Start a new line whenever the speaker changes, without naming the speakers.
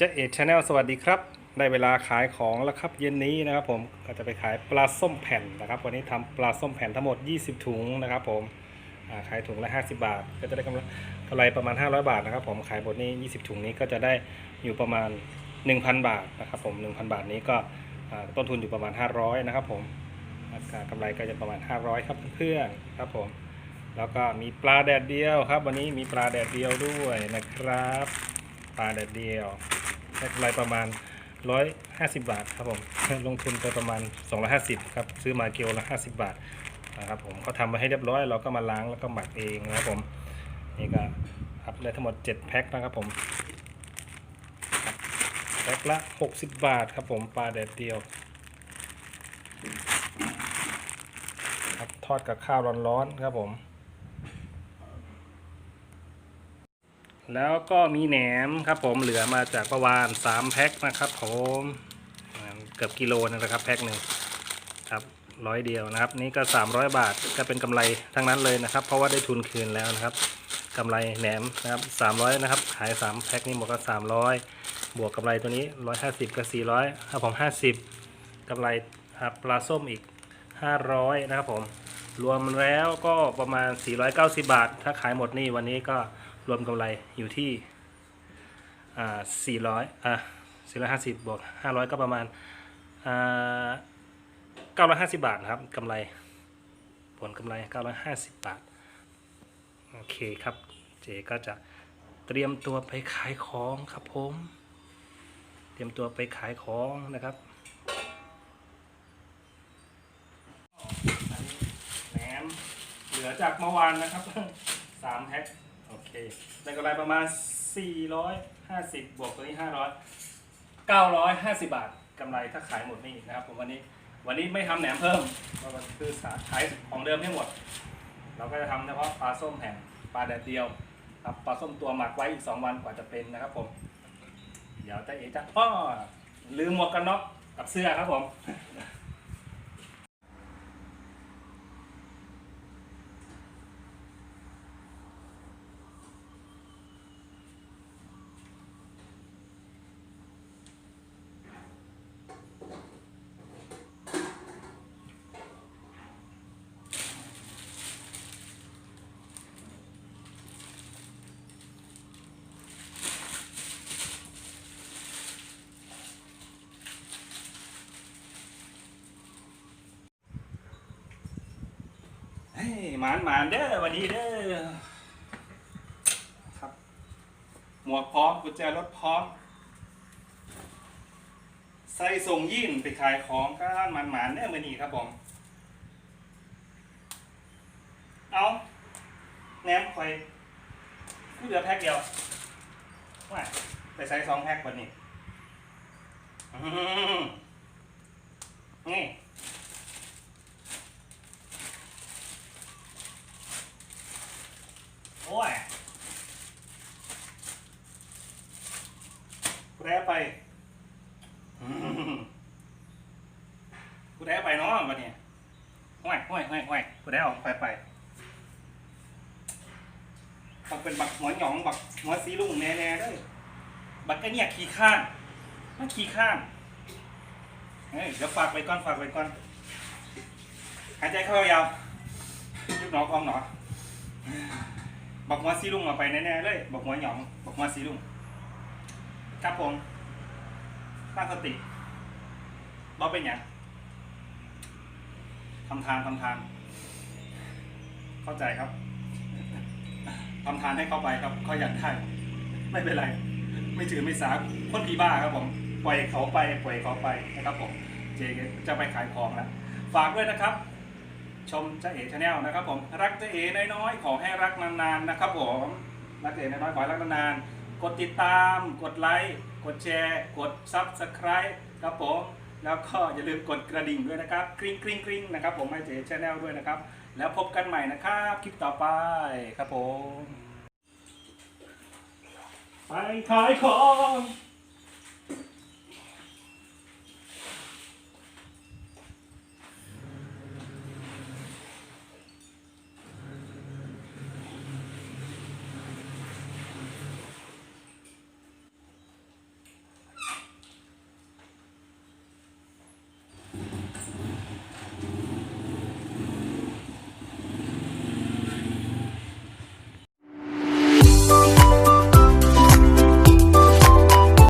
เจ๊เอ็ดชาแนลสวัสดีครับ ได้เวลาขายของแล้วครับเย็นนี้นะครับผมก็จะไปขายปลาส้มแผ่นนะครับ วันนี้ทำปลาส้มแผ่นทั้งหมด 20 ถุงนะครับผมขายถุงละ 50 บาท ก็จะได้กำไรกำไรประมาณ 500 บาทนะครับผมขายหมดนี้ 20 ถุงนี้ก็จะได้อยู่ประมาณ 1,000 บาทนะครับผม1,000 บาทนี้ก็ต้นทุนอยู่ประมาณ 500 นะครับผมอ่ากำไรก็จะประมาณ 500 ครับเพื่อนๆครับผมแล้วก็มีปลาแดดเดียวครับ วันนี้มีปลาแดดเดียวด้วยนะครับ ปลาแดดเดียว ได้กำไรประมาณ 150 บาทครับผม ลงทุนไปประมาณ 250ครับ ซื้อมาเกลละ 50 บาทนะครับผมเขาทำมาให้เรียบร้อยเราก็มาล้างแล้วก็หมักเองนะครับผม นี่ก็ครับได้ทั้งหมด 7 แพ็คนะครับผม แพ็คละ 60 บาทครับผมปลาแดดเดียวครับทอดกับข้าวร้อนๆครับผม แล้วก็มีแหนมครับผมเหลือมาจากประวาน3แพ็คนะครับผมเกือบกิโลนะครับแพ็คหนึ่งครับร้อยเดียวนะครับ นี่ก็ 300 บาทก็เป็นกำไรทั้งนั้นเลยนะครับ เพราะว่าได้ทุนคืนแล้วนะครับกำไรแหนมนะครับ300นะครับขาย3แพ็คนี้หมดก็ 300 บวกกำไรตัวนี้ 150ก็400ครับผม50กำไรครับปลาส้มอีก 500 นะครับผม รวมแล้วก็ประมาณ 490 บาท ถ้าขายหมดนี่วันนี้ก็ รวมกำไรอยู่ที่อ่า400อ่า450บวก500ก็ประมาณอ่า950บาทนะครับกำไรผลกำไร950บาท โอเคครับ เจก็จะเตรียมตัวไปขายของครับผม เตรียมตัวไปขายของนะครับแหนมเหลือจากเมื่อวานนะครับสามแพ็ค เคได้กำไรประมาณ 450 บวกตัวนี้ 500 950 บาทกำไรถ้าขายหมดนี่นะครับผมวันนี้วันนี้ไม่ทำแหนมเพิ่มเพราะมันคือสาขายของเดิมให้หมด เราก็จะทำเฉพาะปลาส้มแผ่นปลาแดดเดียวครับปลาส้มตัวหมักไว้อีก 2 วันกว่าจะเป็นนะครับผมเดี๋ยวจะเอจะอ้อลืมหมวกกันน็อกกับเสื้อครับผม หมานหมานเด้อวันนี้เด้อครับ หมวกพร้อมกุญแจรถพร้อม ใส่ส่งยิ่นไปขายของก็หมานหมานเด้อวันนี้ครับผมเอาแหนมคอยกูเหลือแพ็คเดียวว่าไปใส่สองแพ็ควันนี้นี่ โอ้ยกูได้ไปกูได้ไปเนาะวันนี้ห่วยห่วยห่วยห่วยกูได้ออกไปไปบักเป็นบักหมอหยองบักหมอสีลุงแน่ๆเลยบักก็เนี่ยขี้ข้านมันขี้ข้านเฮ้ยเดี๋ยวฝากไว้ก่อนฝากไว้ก่อนหายใจเข้ายาวยุบหนอคอมหนอ บอกหัวซีลุงเอาไปแน่ๆเลย บอกหัวหยอง บอกหัวซีลุง ครับผมตั้งสติบอเป็นอย่างทำทานทำทาน เข้าใจครับทำทานให้เข้าไปครับเขาอยากได้ไม่เป็นไร ไม่ถือไม่สาคนผีบ้าครับผมปล่อยเขาไปปล่อยเขาไปนะครับผมเจจะไปขายของแล้วฝากด้วยนะครับ ชมเจ๊เอ๋ชาแนลนะครับผมรักเจ๊เอ๋น้อยๆขอให้รักนานๆนะครับผมรักเจ๊เอ๋น้อยๆขอให้รักนานๆกดติดตามกดไลค์กดแชร์ กดซับสไคร b ์ครับผมแล้วก็อย่าลืมกดกระดิ่งด้วยนะครับกริ๊งกริ๊งกริ๊งนะครับผมให้เจ๊ชาแนลด้วยนะครับ แล้วพบกันใหม่นะครับคลิปต่อไปครับผมไปขายของ